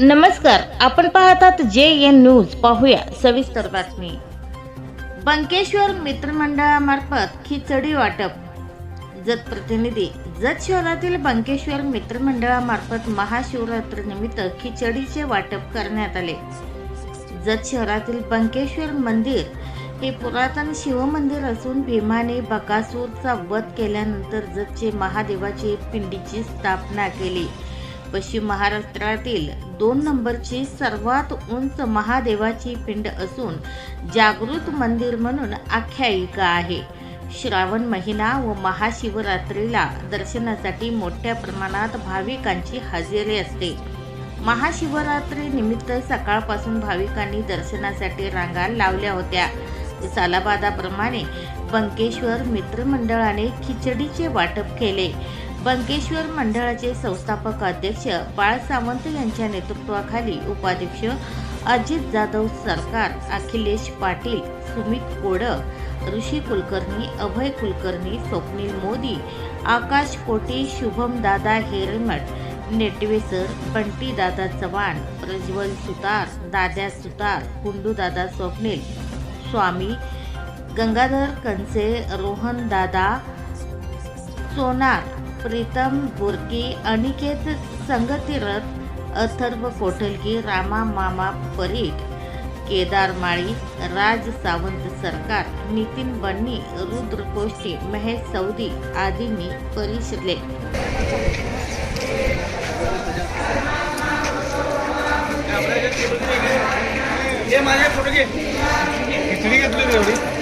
नमस्कार आपण पाहतात जे एन न्यूज. पाहूया सविस्तर बातमी. बंकेश्वर मित्रमंडळामार्फत खिचडी वाटप. जत प्रतिनिधी जत शहरातील बंकेश्वर मित्रमंडळामार्फत महाशिवरात्रीनिमित्त खिचडीचे वाटप करण्यात आले. जत शहरातील बंकेश्वर मंदिर हे पुरातन शिवमंदिर असून भीमाने बकासूरचा वध केल्यानंतर जतचे महादेवाची पिंडीची स्थापना केली. पश्चिम महाराष्ट्रातील दोन नंबरची सर्वात उंच महादेवाची पिंड असून जागृत मंदिर म्हणून आख्यायिका आहे. श्रावण महिना व महाशिवरात्रीला दर्शनासाठी मोठ्या प्रमाणात भाविकांची हजेरी असते. महाशिवरात्री निमित्त सकाळपासून भाविकांनी दर्शनासाठी रांगा लावल्या होत्या. सालाबादाप्रमाणे बंकेश्वर मित्रमंडळाने खिचडीचे वाटप केले. बंकेश्वर मंडळाचे संस्थापक अध्यक्ष बाळ सावंत यांच्या नेतृत्वाखाली उपाध्यक्ष अजित जाधव सरकार अखिलेश पाटील सुमित कोडक ऋषी कुलकर्णी अभय कुलकर्णी स्वप्नील मोदी आकाश कोटी शुभम दादा हिरेमठ नेटवे बंटी दादा चव्हाण प्रज्वल सुतार दाद्या सुतार कुंडू दादा स्वप्नील स्वामी गंगाधर कंसे रोहन दादा सोनार प्रीतम बुरकी अनिकेत संगतीरथ अथर्व कोठलकी रामा मामा परीट केदार माळी राज सावंत सरकार नितीन बन्नी रुद्र कोष्टी महेश सौदी आदींनी परिषदले हे माझ्या फोटो घे. खिचडी घेतली एवढी.